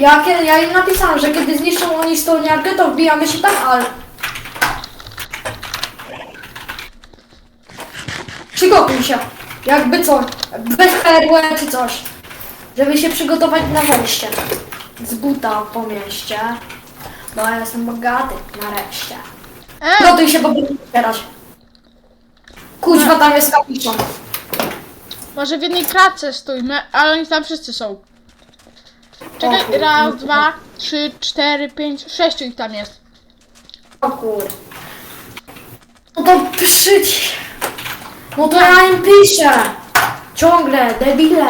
Ja, ja im napisałem, że kiedy zniszczą oni stolniarkę, to wbijamy się tam, ale... Przygotuj się. Jakby co, bez perły czy coś. Żeby się przygotować na wejście. Z buta po mieście. Bo ja jestem bogaty, nareszcie. E, Gotuj się, bo będę otwierać. Kuźwa, tam jest kapiszon. może w jednej klatce stójmy, ale oni tam wszyscy są. Czekaj, raz, dwa, trzy, cztery, pięć, sześciu ich tam jest. O kur... No to piszyć. No to ja im piszę. Ciągle, debile.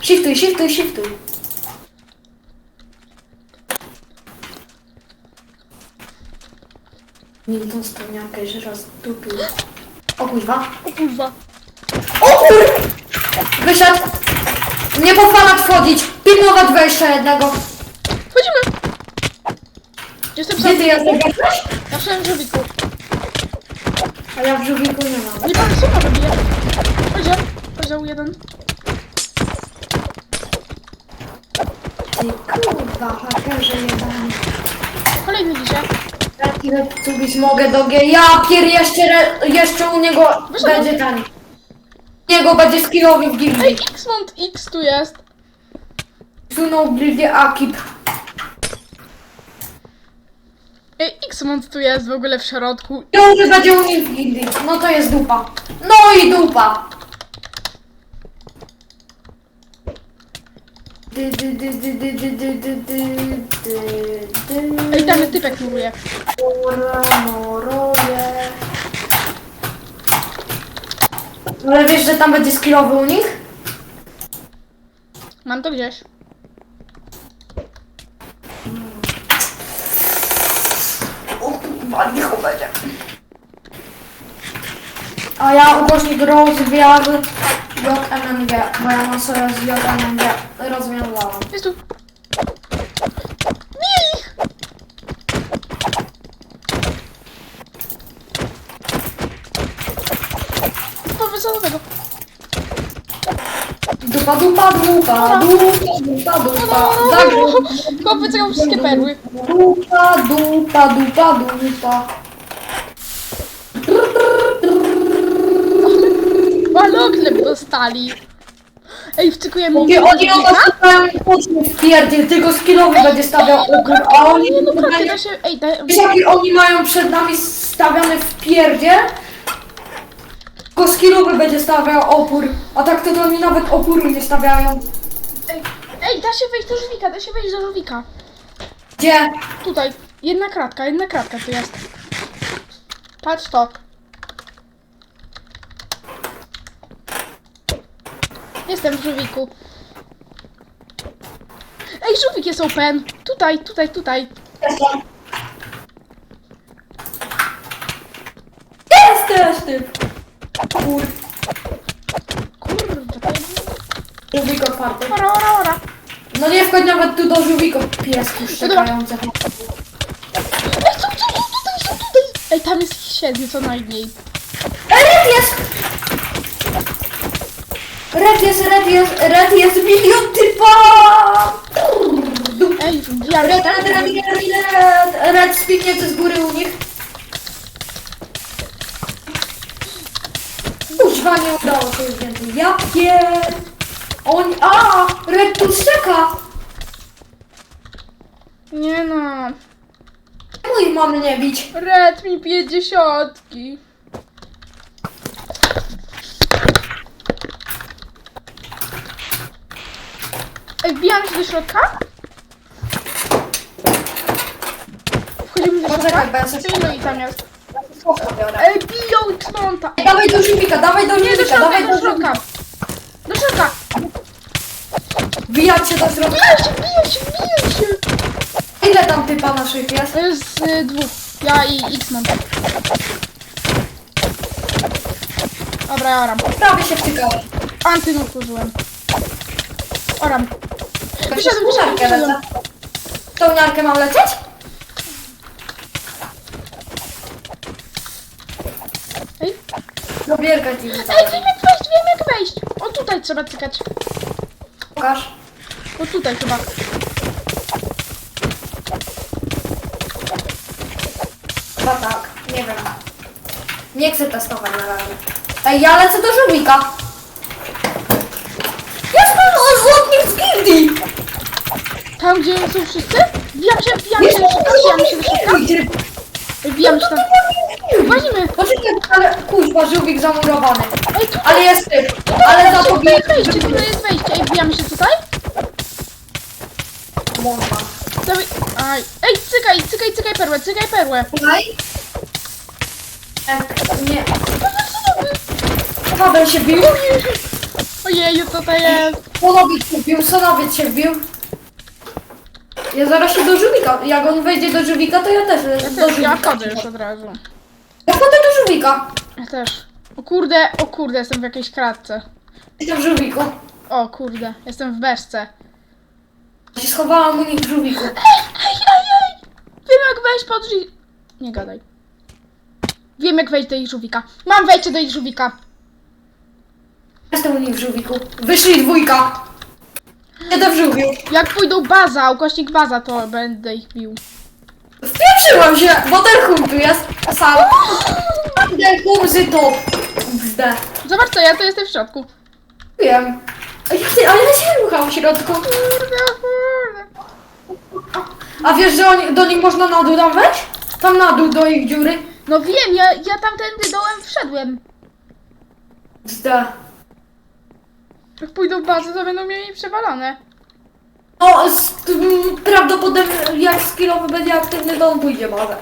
Shiftuj, shiftuj, shiftuj. Mieli tą spełniankę, że rozdupił. O kuźwa. O kurwa. O kur... Wyszedł. Nie pozwalać wchodzić. Pilnować wejścia jednego. Wchodzimy! Jestem Gdzie ty jesteś? Ja w samym żółwiku. A ja w żółwiku nie mam. Nie pan co może bije. Poziom. Poziom jeden. Ty kurwa, hakerze jebany. Kolejny dzisiaj. Ja ile tu być mogę do G. Ja pier jeszcze, re- jeszcze u niego Wyszedł. będzie ten. Niego będzie skillowy w Ej, gildii. Xmont X tu jest. Sunął gildię Akip. Ej, Xmont tu jest w ogóle w środku. On będzie u nich w gildii. No to jest dupa. No i dupa. Dy, dy, dy, dy, dy, dy, dy, dy, dy, dy, dy. Ej, tam typek muruje. Mora, moruje. Ale wiesz, że tam będzie skillowy u nich? Mam to gdzieś. O kurwa, niech będzie. A ja ukośnik rozwiar JMNG, bo ja mam sobie z JMNG rozwiązałam. Jest tu. Bije ich! Do tego. Dupa, dupa, dupa, dupa, dupa, dupa. Zagrał. Chłopy czekał wszystkie perły. Dupa, dupa, dupa, dupa. Ale oklep dostali. Ej, wcykujemy Mówię, oni obastawiają mocno w pierdzie, tylko skillowy będzie stawiał opór, a oni... Nie no, się... Ej, daj... Wiesz jaki oni mają przed nami stawiany w pierdzie? Skillowy będzie stawiał opór, a tak to, to oni nawet oporu nie stawiają. Ej, ej, da się wejść do żółwika, da się wejść do żółwika. Gdzie? Tutaj, jedna kratka, jedna kratka tu jest. Patrz to. Jestem w żółwiku. Ej, żółwik jest open. Tutaj, tutaj, tutaj. Jestem. Jesteś ty! Kur... Kurde, to jest... Żółwik otwarty. Ora, ora, ora. No nie wchodź nawet tu do żółwika pieski szczekające. Ej, co, co, co, tutaj, są tutaj. Ej, tam jest siedmiu co najmniej. Red jest! Red jest, red jest, red jest, milion typa! Ej, ja Red, red, red, red, red, red, spiknięty z góry u nich. Kuźwa, nie udało się już więcej. Ja pier... On... A! Red tu szczeka! Nie no. Mój mamy nie bić. Red mi bije dziesiątki. Ej, wbijamy się do środka? Wchodzimy do Poczekaj, środka? i tam jest? Ej, biją Xmonta! Dawaj do żółwika, dawaj do Nie, do żółwika, środka, dawaj do do środka! żółwika. Do środka! Wbijać się do środka. Biją się, biją się, biją się! Ile tam typa naszych jest? To jest y, dwóch. Ja i Xmont. Dobra, ja oram. Prawie się wtykałem. Antynut użyłem. Oram. Wyszedłem, Wyszedłem, wyszedłem. Tą niarkę mam lecieć? Dobierka ci Ej, wiem jak wejść, wiem jak wejść. O tutaj trzeba cykać. Pokaż. O tutaj chyba. Chyba tak, nie wiem. Nie chcę testować na razie. Ej, ja lecę do żółwika. Jest pan odwrotnik z gildii! Tam gdzie są wszyscy? Wbijam się, wbijam się, Jest pan wbijam się, odwrotnik z wbijam się. gildii! Wbijam się no tam. Włazimy. Poczekaj, ale kuźwa, żółwik zamurowany. Ej, Ale jest typ, ale za to tu jest wejście, tu jest wejście. Ej, wbijamy się tutaj? Można. Dawaj. Aj. Ej, cykaj, cykaj, cykaj perłę, cykaj perłę. Tutaj? E, nie. Paweł się bił. Ojeju, co to jest? Sonowiec się wbił, Sonowiec się wbił. Ja zaraz się do żółwika. Jak on wejdzie do żółwika, to ja też Ja do też, ja żółwika. wchodzę już od razu. Ja wchodzę do żółwika. Ja też. O kurde, o kurde, jestem w jakiejś kratce. Jestem w żółwiku. O kurde, jestem w beczce. Ja się schowałam u nich w żółwiku. Ej, ej, ej! Wiem jak wejść pod drzwi... Nie gadaj. Wiem jak wejść do ich żółwika. Mam wejście do ich żółwika. Jestem u nich w żółwiku. Wyszli dwójka. Jeden w żółwiu. Jak pójdą baza, ukośnik baza, to będę ich bił. Wpieprzyłam się, chum tu jest. A sam. Z top. Zde. Zobacz co, ja tu jestem w środku. Wiem. Ty, Ale ja się rucham w środku. A wiesz, że oni, do nich można na dół tam wejść? Tam na dół do ich dziury. No wiem, ja, ja tamtędy dołem wszedłem. Zde. Jak pójdą w bazę, to będą mieli przewalone. No, z, m, prawdopodobnie jak skillowy będzie aktywny, to on pójdzie bazę.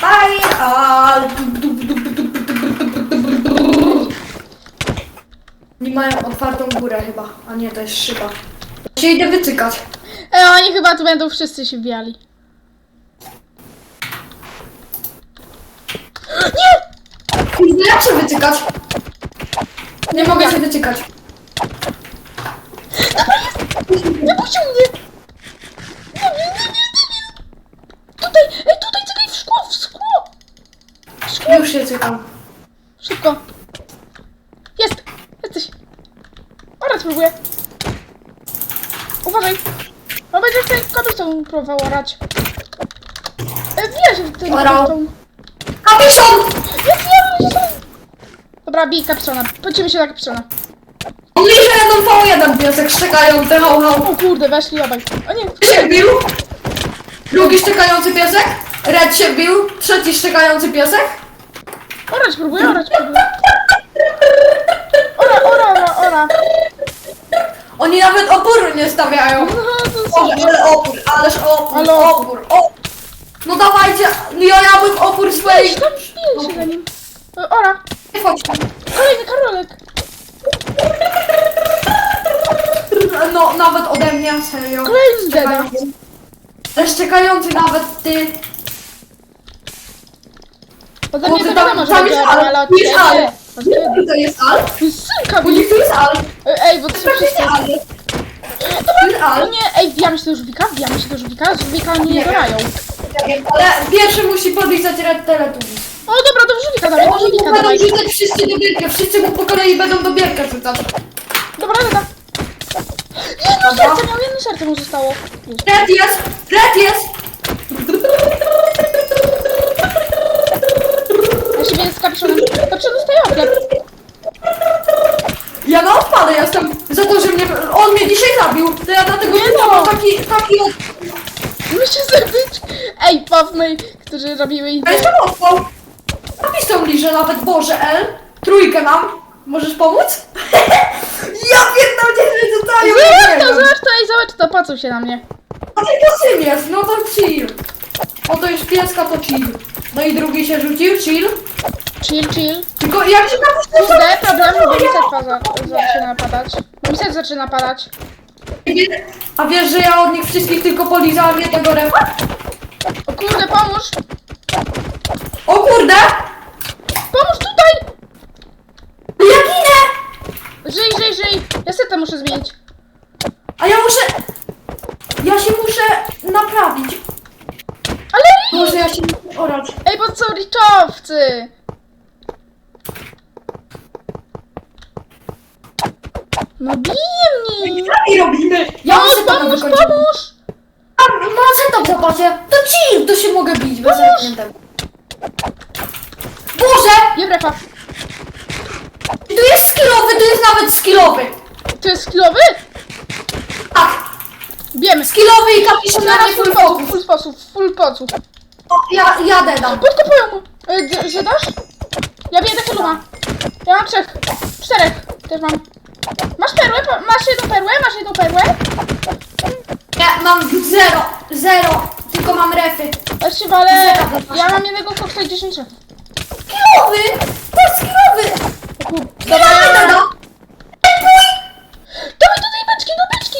Bye, al. Nie mają otwartą górę chyba, a nie, to jest szyba. Się idę wycykać. E, oni chyba tu będą wszyscy się wbijali. Nie! Kurde, jak się wycykać? Nie mogę się wycykać. Nie puścił mnie! Nie, nie, nie, nie, nie, nie. Tutaj, ej, tutaj czekaj, w szkło, w szkło! W szkło, Już się cykam. szybko. Jest, jesteś. Orać próbuję. Uważaj. Bo będzie tutaj kobietą próbował orać. E, wbija się w tym Orał. kobietą. Kapiszon! Jest, nie, nie, nie. Dobra, bij kapiszona. Podziemy się na kapiszona. Po jeden piesek szczekający, hał, hał. O kurde, weszli obaj. O nie, się bił. Drugi szczekający piesek. Red się bił. Trzeci szczekający piesek. orać próbuję, orać próbuję. Ora, ora, ora, ora. Oni nawet oporu nie stawiają. No, to Boże, ale opór, ależ opór, Ale opór. opór, opór. No dawajcie, ja ja bym opór swojej. Tam wbiję się za nim. Ora, Nie chodź tam. kolejny nawet ode mnie, serio. Kolejny z deda. Ale szczekający nawet, ty. Ode Bo mnie ty to wiadomo, tam, że tam jest Al. ale od Tu jest Al. To jest Al. To jest synka, U bo tu jest Al. Ej, bo to wszyscy. Praktycznie Al. Tu jest O Al. nie, ej, wbijamy się do żółwika, wbijamy się do żółwika oni nie Nie. dorają. Ale pierwszy musi podpisać Red Teletubbies. O dobra, do żółwika dawaj, do Oni żółwika mu będą dawaj. rzucać wszyscy do bierka, wszyscy mu po kolei będą do bierka rzucać. Dobra, dobra. Jedno serce miał, jedno serce mu zostało. Red jest! Red jest! Kapiszonem. Dobrze, dostaję oklep. Ja na odpale jestem za to, że mnie, on mnie dzisiaj zabił. To ja dlatego Nie nie no. mam taki, taki. Muszę zrobić. Ej, bawmy, którzy robiły ich. A jeszcze odpał. Napisał bliżej nawet, Boże L. Trójkę mam. Możesz pomóc? ja pierdolę, że dostaję. Zobacz to, zobacz to, ej, zobacz to, patrzą się na mnie. A tylko syn jest, no to chill. O to już pieska to chill. No i drugi się rzucił, chill. Chill, chill. Tylko jak się napisał, Kurde, problem, bo mi serca za, zaczyna padać. Bo mi serce zaczyna padać. A wiesz, że ja od nich wszystkich tylko polizałam jednego refa? O kurde, pomóż! O kurde! Pomóż tutaj! Ja ginę! Żyj, żyj, żyj! Ja serce muszę zmienić. A ja muszę... Ja się muszę naprawić. Ale Może ja się muszę orać. Ej, bo są liczowcy! No bije mnie! I robimy. Ja Pomóż, muszę pana pomóż, wykończyć. pomóż! mam maceta w zapasie. To chill, to się mogę bić bez zamkniętego. Boże! Nie brefa. Skillowy, tu jest nawet skillowy. To jest skillowy? Tak, Wiemy. skillowy i kapiszon na Teraz full full focus. full sposób, full. O, Ja, ja dedam. Podkopują mu. E, d- Zadasz? Ja biję takie luma. Ja mam trzech. Czterech. Też mam. Masz perłę? Pa- Masz jedną perłę? Masz jedną perłę? Ja mam zero, zero, tylko mam refy. Zero, masz. Ja mam jednego koksa i 10 trzech. Skillowy! To jest skillowy! Ja ja... dedam. Dawaj do tej beczki, do beczki!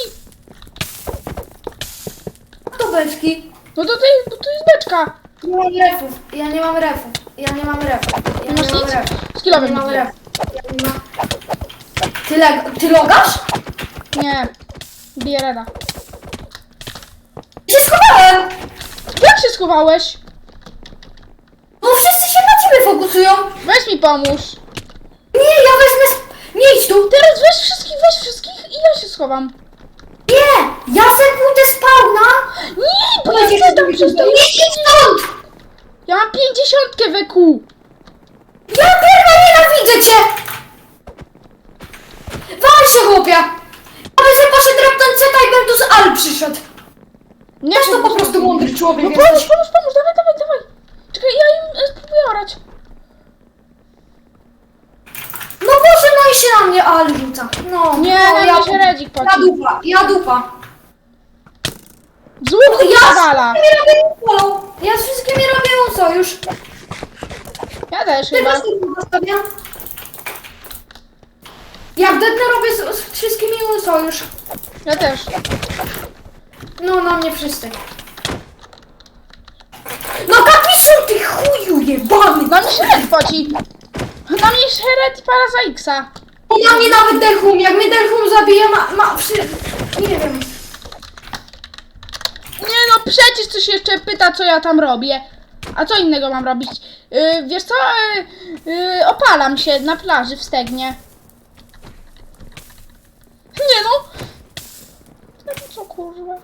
To beczki. No do tej, bo tu jest beczka. Nie mam refów, ja nie mam refów. Ja nie mam refów. Ja Nie masz nie mam nic? refów. Skillowy Nie mam refów. Ja nie mam... Ty, leg- ty logasz? Nie. Bije reda. Się schowałem! Jak się schowałeś? Bo wszyscy się na ciebie fokusują. Weź mi pomóż. Ja wezmę... Nie idź tu. Teraz weź wszystkich, weź wszystkich i ja się schowam. Nie! Ja se pójdę spawna. Nie, bo ja chcę tam przez to. Nie idź stąd! Ja mam pięćdziesiątkę weku. Ja pierwa nienawidzę cię! Wal się chłopie! Ale sobie poszedł drapnąć ceta i bym tu z Al przyszedł. Nie, Też to po prostu mądry człowiek No jesteś. pomóż, pomóż, pomóż, dawaj, dawaj, dawaj. Czekaj, ja im e, spróbuję orać. No Boże, no i się na mnie Al rzuca. No, Nie, no, na ja, się redzik ja dupa, ja dupa. Z łuku Ja z wszystkimi robię follow. Ja z wszystkimi robię sojusz. Ja też Ty chyba. zostawiam. Ja w Dedne robię z, z wszystkimi sojusz. Ja też. No, na mnie wszyscy. No kapiszon ty chuju jebany! Na mnie się red poci. Na mnie się red i para za Xa. I na mnie nawet Delhum, jak mnie Delhum zabije, ma, ma przy... Nie wiem. Nie no, przecież coś jeszcze pyta, co ja tam robię. A co innego mam robić? Yy, wiesz co? Yy, yy, opalam się na plaży w Stegnie. Nie no. No co kurwa?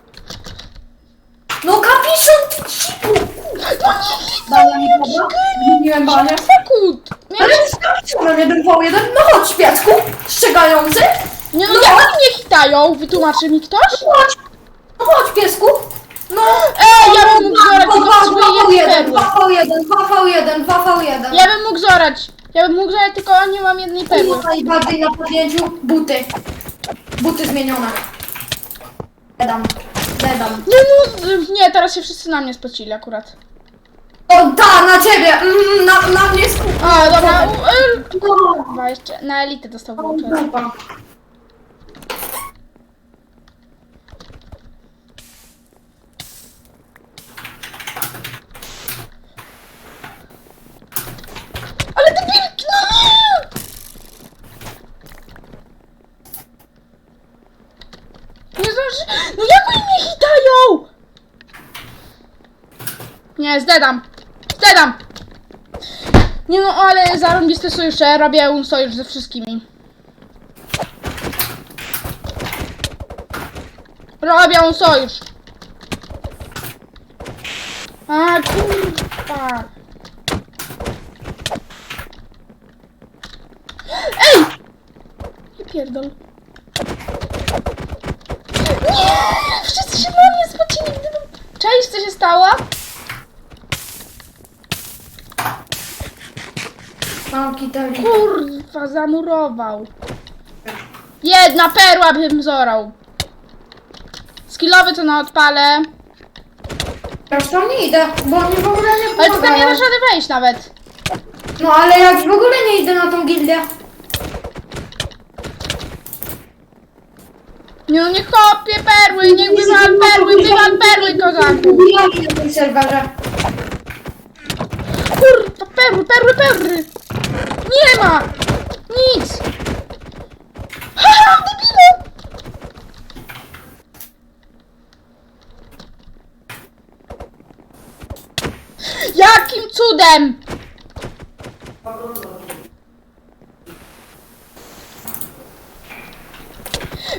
No kapiszon ty cipu! No nie, Dałem mi dobra? Zmieniłem banie. Sekund. Ale skończyłem jeden v jeden. No chodź, piacku! Strzegający! Nie no, No. jak oni mnie hitają? Wytłumaczy mi ktoś? Chodź! No chodź, piesku! No! Ej, ja bym mógł zorać tylko 2 swoje jednej v 1 perły. 2 v 1 2 v 1 Ja bym mógł zorać. Ja bym mógł zorać, tylko nie mam jednej perły. Najbardziej na podjęciu buty. Buty zmienione. Dedam. Dedam. Nie no, nie, teraz się wszyscy na mnie spocili akurat. O, ta, na ciebie! Mm, na, na mnie skup. A, dobra. u- Chyba jeszcze na elitę dostał włączony. Ale ty no nie! Nie zdąży... No jak oni mnie hitają? Nie, zdedam. Zdedam. Nie no, ale zarąbiste sojusze. Robię sojusz ze wszystkimi. Robię un sojusz. A kurwa. Ej! Nie pierdol. Nie! Wszyscy się na mnie spocili, gdybym... Cześć, co się stało? Kiteli. Kurwa, zamurował. Jedna perła bym zorał. Skillowy to na odpalę. Ja już tam nie idę, bo oni w ogóle nie Ale tu tam nie dasz rady wejść nawet. No ale ja w ogóle nie idę na tą gildię. Nie no, nie kopię perły, niech wywal perły, wywal perły, kozaku. Ja na tym serwerze. Kurwa, perły, perły, perły. Nie ma. Nic. Haha, debilu. Jakim cudem?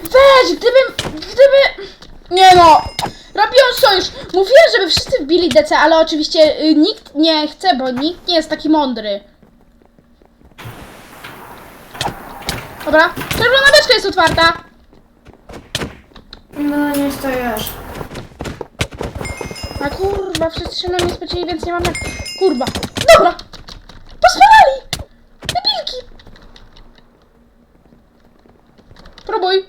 Weź, gdybym, gdyby... Nie no, robią sojusz. Mówiłem, żeby wszyscy wbili DC, ale oczywiście y, nikt nie chce, bo nikt nie jest taki mądry. Dobra, czerwona beczka jest otwarta. No nie stojesz. A kurwa, wszyscy się na mnie spodziewali, więc nie mam jak... Kurwa. Dobra. Pospalali. Debilki. Próbuj.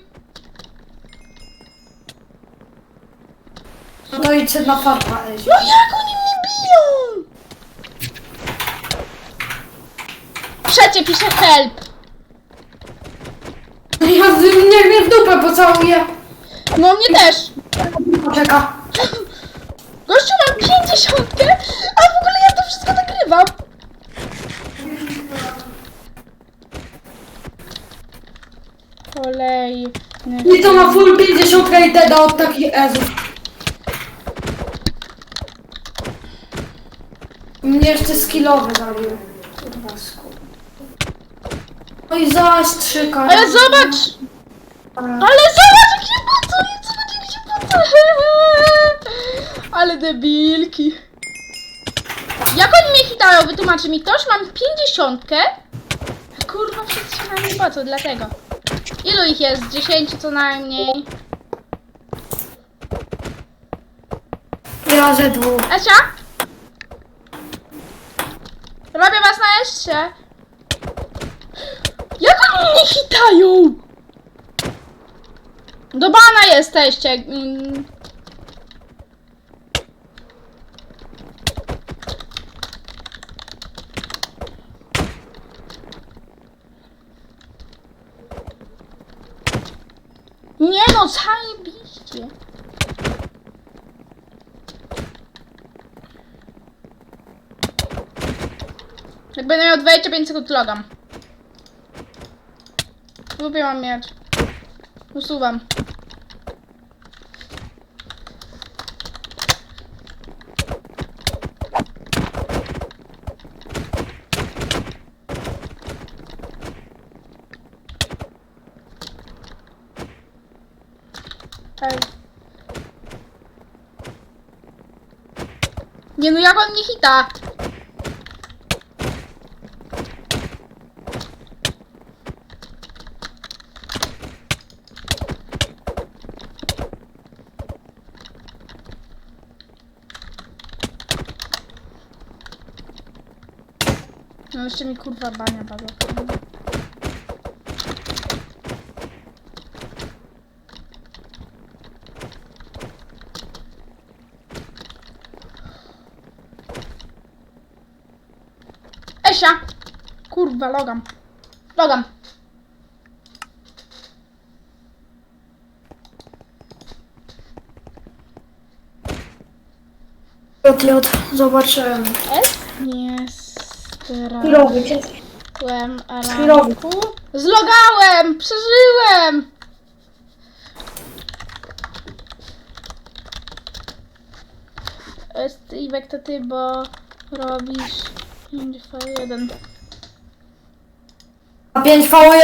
No i co na farta, Eziu. No jak oni mnie biją? Trzecie pisze help. Ja niech mnie w dupę pocałuje. No mnie też. Poczeka. Gościu mam pięćdziesiątkę, a w ogóle ja to wszystko nagrywam. Kolejny. I to ma full 50 i deda od takich ezów. Mnie jeszcze skillowy zabił. Kurwa skur. No i zastrzyka. Ale zobacz! Ale zobacz jak się pocą! Zobacz jak się pocą! Ale debilki. Jak oni mnie hitają? Wytłumaczy mi ktoś? Mam pięćdziesiątkę. Kurwa, wszyscy się na mnie pocą, dlatego. Ilu ich jest? Dziesięciu co najmniej. Ja ze dwóch. Esia? Robię was na jeszcze. Jak oni mnie hitają? Do bana jesteście. Mm. Nie no, zajebiście. Jak będę miał 25 sekund logam. Lubię mam mieć. Usuwam. Ej. Nie no jak on nie hita? No jeszcze mi kurwa bania padła. Esia! Kurwa, logam. Logam. Jot, zobaczyłem. S? Nie. Strałem Skillowy, cię. Chwilowy. ranku. Zlogałem! Przeżyłem! Steve'ek to ty, bo robisz 5v1. A 5 v